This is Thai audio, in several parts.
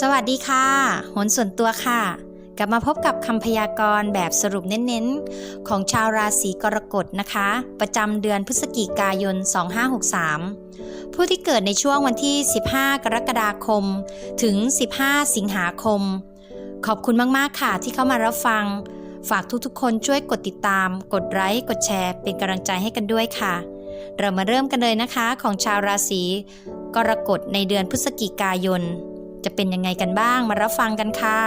สวัสดีค่ะหนส่วนตัวค่ะ กลับมาพบกับคำพยากรณ์แบบสรุปเน้นๆ ของชาวราศีกรกฎนะคะ ประจำเดือนพฤศจิกายน 2563 ผู้ที่เกิดในช่วงวันที่ 15 กรกฎาคม ถึง 15 สิงหาคม ขอบคุณมากๆค่ะที่เข้ามารับฟัง ฝากทุกๆ คนช่วยกดติดตาม กดไลค์กดแชร์ เป็นกำลังใจให้กันด้วยค่ะ เรามาเริ่มกันเลยนะคะของชาวราศีกรกฎในเดือนพฤศจิกายน จะเป็นยังไงกันบ้างมารับฟังกันค่ะ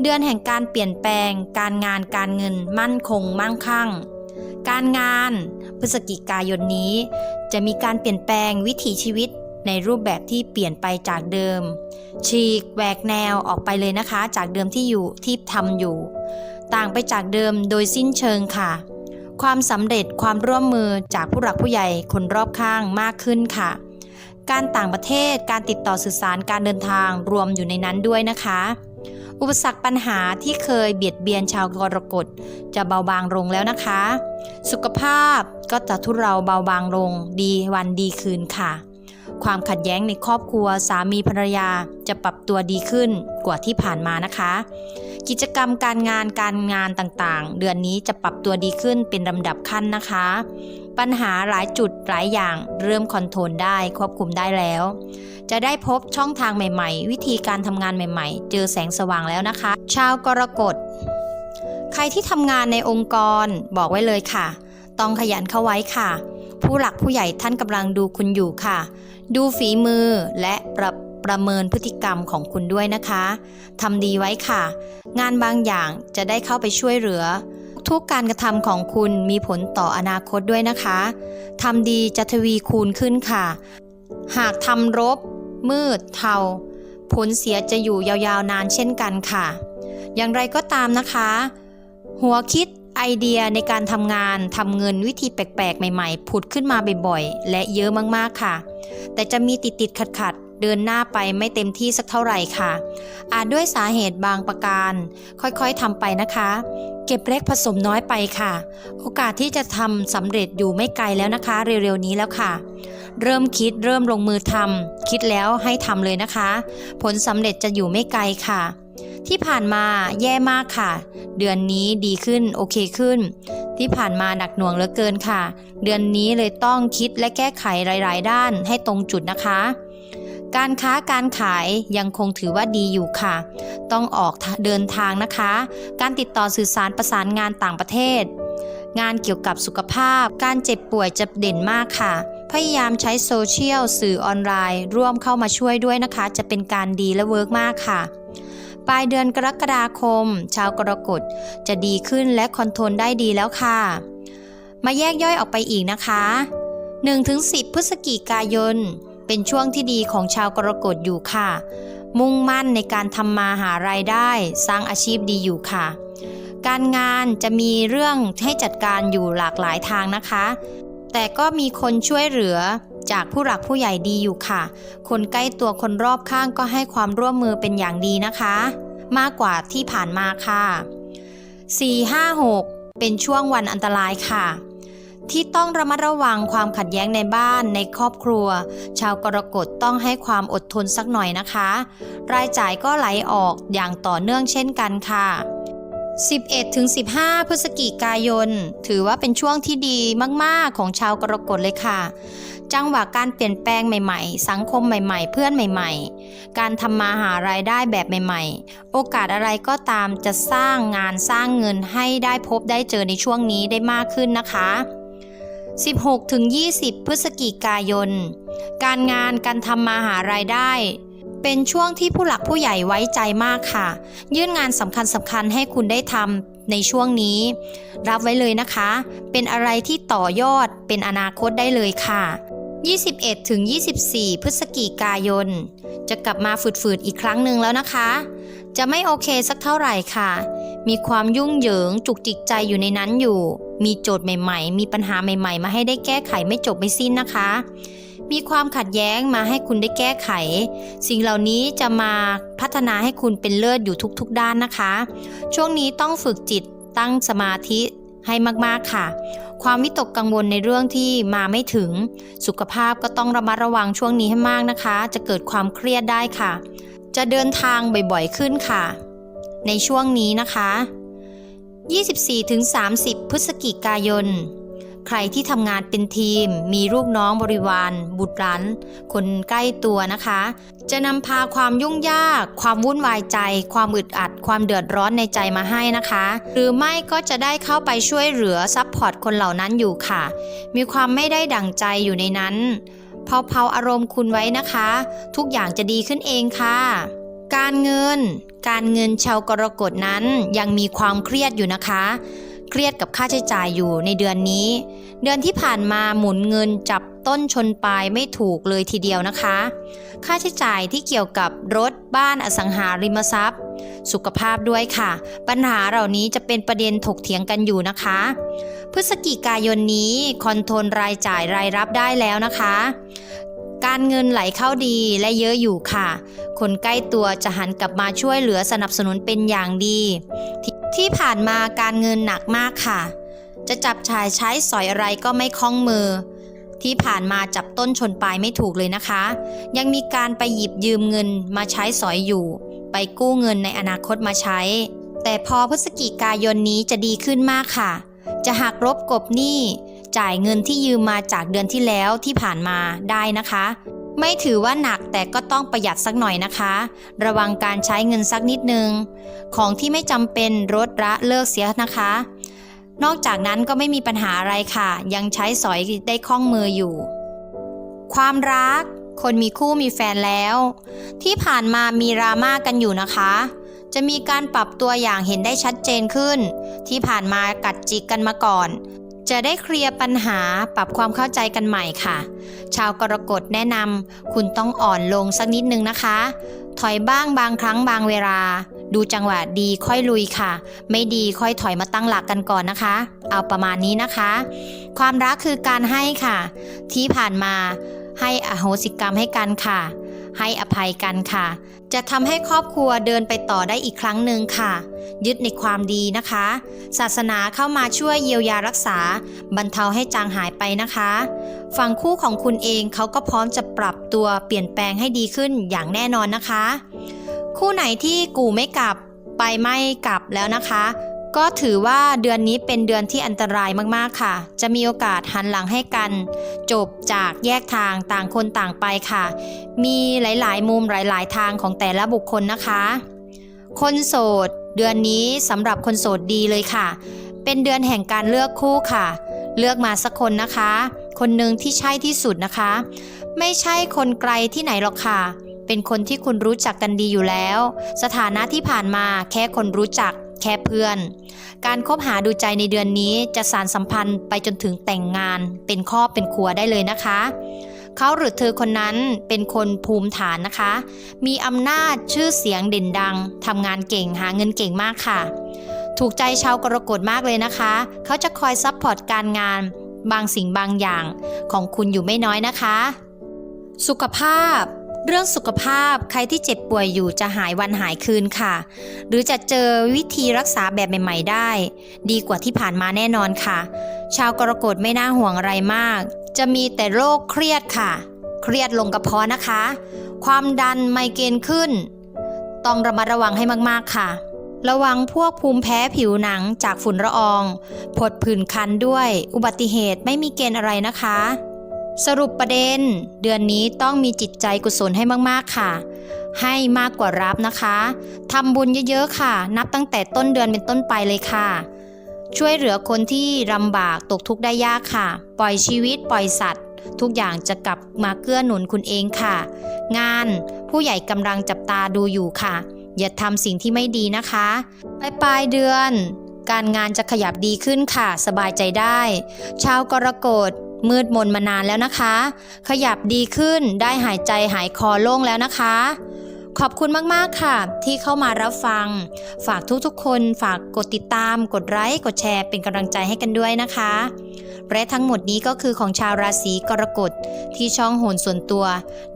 เดือนแห่งการเปลี่ยนแปลง การงานการเงินมั่นคง มั่งคั่ง การงานพฤศจิกายนนี้ จะมีการเปลี่ยนแปลงวิถีชีวิตในรูปแบบที่เปลี่ยนไปจากเดิม ฉีกแหวกแนวออกไปเลยนะคะ จากเดิมที่อยู่ที่ทำอยู่ ต่างไปจากเดิมโดยสิ้นเชิงค่ะ ความสำเร็จความร่วมมือจากผู้หลักผู้ใหญ่คนรอบข้างมากขึ้นค่ะ การต่างประเทศ การติดต่อสื่อสารการเดินทางรวมอยู่ในนั้นด้วยนะคะ อุปสรรคปัญหาที่เคยเบียดเบียนชาวกรกฎจะเบาบางลงแล้วนะคะ สุขภาพก็จะทุเราเบาบางลง ดีวันดีคืนค่ะ ความขัดแย้งในครอบครัวสามีภรรยาจะปรับตัวดีขึ้นกว่าที่ผ่านมานะคะ กิจกรรมการงานการงานต่างๆ เดือนนี้จะปรับตัวดีขึ้นเป็นลำดับขั้นนะคะ ปัญหาหลายจุดหลายอย่างเริ่มคอนโทรลได้ควบคุมได้แล้ว จะได้พบช่องทางใหม่ๆ วิธีการทำงานใหม่ๆ เจอแสงสว่างแล้วนะคะ ชาวกรกฎ ใครที่ทำงานในองค์กรบอกไว้เลยค่ะ ต้องขยันเข้าไว้ค่ะ ผู้หลักผู้ใหญ่ท่านกำลังดูคุณอยู่ค่ะ ดูฝีมือและประประเมินพฤติกรรมของคุณด้วยนะคะทำดีไว้ค่ะ งานบางอย่างจะได้เข้าไปช่วยเหลือ ทุกการกระทำของคุณมีผลต่ออนาคตด้วยนะคะทำดีจะทวีคูณขึ้นค่ะ หากทำรบ มืด เทา ผลเสียจะอยู่ยาวๆนานเช่นกันค่ะ อย่างไรก็ตามนะคะ หัวคิดไอเดียในการทำงานทำเงินวิธีแปลกๆ ใหม่ๆ ผุดขึ้นมาบ่อยๆ และเยอะมากๆค่ะ แต่จะมีติดๆขัดๆ เดินหน้าไปไม่เต็มที่สักเท่าไหร่ค่ะ อาจด้วยสาเหตุบางประการ ค่อยๆทำไปนะคะ เก็บเล็กผสมน้อยไปค่ะ โอกาสที่จะทำสำเร็จอยู่ไม่ไกลแล้วนะคะ เร็วๆนี้แล้วค่ะ เริ่มคิดเริ่มลงมือทำคิดแล้วให้ทำเลยนะคะ ผลสำเร็จจะอยู่ไม่ไกลค่ะที่ผ่านมาแย่มากค่ะ เดือนนี้ดีขึ้นโอเคขึ้น ที่ผ่านมาหนักหน่วงเหลือเกินค่ะ เดือนนี้เลยต้องคิดและแก้ไขหลาย ๆ ด้านให้ตรงจุดนะคะ การค้าการขายยังคงถือว่าดีอยู่ค่ะ ต้องออกเดินทางนะคะ การติดต่อสื่อสารประสานงานต่างประเทศ งานเกี่ยวกับสุขภาพ การเจ็บป่วยจะเด่นมากค่ะ พยายามใช้โซเชียลสื่อออนไลน์ ร่วมเข้ามาช่วยด้วยนะคะ จะเป็นการดีและเวิร์กมากค่ะปลายเดือนกรกฎาคม ชาวกรกฎจะดีขึ้นและคอนโทรลได้ดีแล้วค่ะ มาแยกย่อยออกไปอีกนะคะ 1-10 พฤศจิกายน เป็นช่วงที่ดีของชาวกรกฎอยู่ค่ะ มุ่งมั่นในการทำมาหารายได้ สร้างอาชีพดีอยู่ค่ะ การงานจะมีเรื่องให้จัดการอยู่หลากหลายทางนะคะ แต่ก็มีคนช่วยเหลือจากผู้หลักผู้ใหญ่ดีอยู่ค่ะ คนใกล้ตัวคนรอบข้างก็ให้ความร่วมมือเป็นอย่างดีนะคะ มากกว่าที่ผ่านมาค่ะ 4-5-6 เป็นช่วงวันอันตรายค่ะ ที่ต้องระมัดระวังความขัดแย้งในบ้านในครอบครัว ชาวกรกฎต้องให้ความอดทนสักหน่อยนะคะ รายจ่ายก็ไหลออกอย่างต่อเนื่องเช่นกันค่ะ 11ถึง15 พฤศจิกายน ถือว่าเป็นช่วงที่ดีมากๆของชาวกรกฎเลยค่ะ จังหวะการเปลี่ยนแปลงใหม่ๆ สังคมใหม่ๆ เพื่อนใหม่ๆ การทำมาหารายได้แบบใหม่ๆ โอกาสอะไรก็ตามจะสร้างงานสร้างเงินให้ได้พบได้เจอในช่วงนี้ได้มากขึ้นนะคะ 16ถึง20 พฤศจิกายน การงานการทำมาหารายได้ เป็นช่วงที่ผู้หลักผู้ใหญ่ไว้ใจมากค่ะ ยื่นงานสำคัญสำคัญให้คุณได้ทำในช่วงนี้ รับไว้เลยนะคะ เป็นอะไรที่ต่อยอดเป็นอนาคตได้เลยค่ะ 21ถึง24 พฤศจิกายน จะกลับมาฝืดๆอีกครั้งหนึ่งแล้วนะคะ จะไม่โอเคสักเท่าไหร่ค่ะ มีความยุ่งเหยิงจุกจิกใจอยู่ในนั้นอยู่ มีโจทย์ใหม่ๆ มีปัญหาใหม่ๆ มาให้ได้แก้ไขไม่จบไม่สิ้นนะคะ มีความขัดแย้งมาให้คุณได้แก้ไข สิ่งเหล่านี้จะมาพัฒนาให้คุณเป็นเลิศอยู่ทุกๆด้านนะคะ ช่วงนี้ต้องฝึกจิตตั้งสมาธิให้มากๆค่ะ ความวิตกกังวลในเรื่องที่มาไม่ถึง สุขภาพก็ต้องระมัดระวังช่วงนี้ให้มากนะคะ จะเกิดความเครียดได้ค่ะ จะเดินทางบ่อยๆขึ้นค่ะ ในช่วงนี้นะคะ 24-30 พฤศจิกายน ใครที่ทำงานเป็นทีม มีลูกน้องบริวาร บุตรหลานคนใกล้ตัวนะคะ จะนำพาความยุ่งยาก ความวุ่นวายใจ ความอึดอัด ความเดือดร้อนในใจมาให้นะคะ หรือไม่ก็จะได้เข้าไปช่วยเหลือซัพพอร์ตคนเหล่านั้นอยู่ค่ะ มีความไม่ได้ดั่งใจอยู่ในนั้น เผาๆอารมณ์คุณไว้นะคะ ทุกอย่างจะดีขึ้นเองค่ะ การเงิน การเงินชาวกรกฎนั้นยังมีความเครียดอยู่นะคะ เครียดกับค่าใช้จ่ายอยู่ในเดือนนี้ เดือนที่ผ่านมาหมุนเงินจับต้นชนปลายไม่ถูกเลยทีเดียวนะคะ ค่าใช้จ่ายที่เกี่ยวกับรถบ้านอสังหาริมทรัพย์ สุขภาพด้วยค่ะ ปัญหาเหล่านี้จะเป็นประเด็นถกเถียงกันอยู่นะคะ พฤศจิกายนนี้คอนโทรลรายจ่ายรายรับได้แล้วนะคะ การเงินไหลเข้าดีและเยอะอยู่ค่ะ คนใกล้ตัวจะหันกลับมาช่วยเหลือสนับสนุนเป็นอย่างดี ที่ผ่านมาการเงินหนักมากค่ะ จะจับชายใช้สอยอะไรก็ไม่คล่องมือ ที่ผ่านมาจับต้นชนปลายไม่ถูกเลยนะคะ ยังมีการไปหยิบยืมเงินมาใช้สอยอยู่ ไปกู้เงินในอนาคตมาใช้ แต่พอพฤศจิกายนนี้จะดีขึ้นมากค่ะ จะหักลบกบหนี้จ่ายเงินที่ยืมมาจากเดือนที่แล้วที่ผ่านมาได้นะคะ ไม่ถือว่าหนักแต่ก็ต้องประหยัดสักหน่อยนะคะ ระวังการใช้เงินสักนิดนึง ของที่ไม่จำเป็นลดละเลิกเสียนะคะ นอกจากนั้นก็ไม่มีปัญหาอะไรค่ะ ยังใช้สอยได้คล่องมืออยู่ ความรัก คนมีคู่มีแฟนแล้ว ที่ผ่านมามีราม่ากันอยู่นะคะ จะมีการปรับตัวอย่างเห็นได้ชัดเจนขึ้น ที่ผ่านมากัดจิกกันมาก่อน จะได้เคลียร์ปัญหาปรับความเข้าใจกันใหม่ค่ะ ชาวกรกฎแนะนำคุณต้องอ่อนลงสักนิดนึงนะคะ ถอยบ้างบางครั้งบางเวลา ดูจังหวะดีค่อยลุยค่ะ ไม่ดีค่อยถอยมาตั้งหลักกันก่อนนะคะ เอาประมาณนี้นะคะ ความรักคือการให้ค่ะ ที่ผ่านมาให้อโหสิกรรมให้กันค่ะ ให้อภัยกันค่ะ จะทำให้ครอบครัวเดินไปต่อได้อีกครั้งหนึ่งค่ะ ยึดในความดีนะคะ ศาสนาเข้ามาช่วยเยียวยารักษา บรรเทาให้จางหายไปนะคะ ฝั่งคู่ของคุณเองเขาก็พร้อมจะปรับตัวเปลี่ยนแปลงให้ดีขึ้นอย่างแน่นอนนะคะ คู่ไหนที่กูไม่กลับไปไม่กลับแล้วนะคะ ก็ถือว่าเดือนนี้เป็นเดือนที่อันตรายมากๆค่ะ จะมีโอกาสหันหลังให้กัน จบจากแยกทางต่างคนต่างไปค่ะ มีหลายๆ มุมหลายๆ ทางของแต่ละบุคคลนะคะ คนโสด เดือนนี้สำหรับคนโสดดีเลยค่ะ เป็นเดือนแห่งการเลือกคู่ค่ะ เลือกมาสักคนนะคะ คนหนึ่งที่ใช่ที่สุดนะคะ ไม่ใช่คนไกลที่ไหนหรอกค่ะ เป็นคนที่คุณรู้จักกันดีอยู่แล้ว สถานะที่ผ่านมาแค่คนรู้จัก แค่เพื่อน การคบหาดูใจในเดือนนี้จะสารสัมพันธ์ไปจนถึงแต่งงาน เป็นครอบเป็นครัวได้เลยนะคะ เขาหรือเธอคนนั้นเป็นคนภูมิฐานนะคะ มีอำนาจชื่อเสียงเด่นดังทำงานเก่งหาเงินเก่งมากค่ะ ถูกใจชาวกรกฎมากเลยนะคะ เขาจะคอยซัพพอร์ตการงานบางสิ่งบางอย่างของคุณอยู่ไม่น้อยนะคะ สุขภาพ เรื่องสุขภาพใครที่เจ็บป่วยอยู่จะหายวันหายคืนค่ะ หรือจะเจอวิธีรักษาแบบใหม่ ๆ ได้ ดีกว่าที่ผ่านมาแน่นอนค่ะ ชาวกรกฎไม่น่าห่วงอะไรมาก จะมีแต่โรคเครียดค่ะ เครียดลงกระเพาะนะคะ ความดันไมเกรนขึ้น ต้องระมัดระวังให้มากๆค่ะ ระวังพวกภูมิแพ้ผิวหนังจากฝุ่นละอองผดผื่นคันด้วย อุบัติเหตุไม่มีเกณฑ์อะไรนะคะ สรุปประเด็น เดือนนี้ต้องมีจิตใจกุศลให้มากๆค่ะ ให้มากกว่ารับนะคะทำบุญเยอะๆค่ะ นับตั้งแต่ต้นเดือนเป็นต้นไปเลยค่ะ ช่วยเหลือคนที่ลำบากตกทุกข์ได้ยากค่ะ ปล่อยชีวิตปล่อยสัตว์ ทุกอย่างจะกลับมาเกื้อหนุนคุณเองค่ะ งานผู้ใหญ่กำลังจับตาดูอยู่ค่ะ อย่าทำสิ่งที่ไม่ดีนะคะปลายปลายเดือน การงานจะขยับดีขึ้นค่ะ สบายใจได้ ชาวกรกฎ มืดมนมานานแล้วนะคะ ขยับดีขึ้นได้หายใจหายคอโล่งแล้วนะคะ ขอบคุณมากๆค่ะ ที่เข้ามารับฟัง ฝากทุกๆ คนฝากกดติดตาม กดไลค์กดแชร์เป็นกำลังใจให้กันด้วยนะคะและทั้งหมดนี้ก็คือของชาวราศีกรกฎที่ช่องโหนส่วนตัว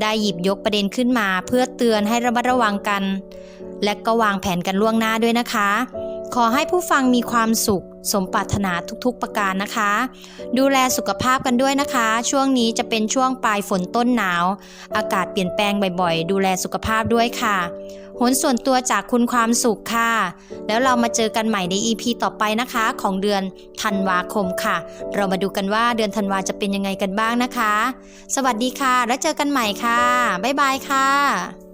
ได้หยิบยกประเด็นขึ้นมา เพื่อเตือนให้ระมัดระวังกัน และก็วางแผนกันล่วงหน้าด้วยนะคะ ขอให้ผู้ฟังมีความสุข สมปรารถนาทุกๆประการนะคะ ดูแลสุขภาพกันด้วยนะคะ ช่วงนี้จะเป็นช่วงปลายฝนต้นหนาว อากาศเปลี่ยนแปลงบ่อยๆ ดูแลสุขภาพด้วยค่ะโหนส่วนตัวจากคุณความสุขค่ะ แล้วเรามาเจอกันใหม่ใน EP ต่อไปนะคะ ของเดือนธันวาคมค่ะ เรามาดูกันว่าเดือนธันวาจะเป็นยังไงกันบ้างนะคะ สวัสดีค่ะ แล้วเจอกันใหม่ค่ะ บ๊ายบายค่ะ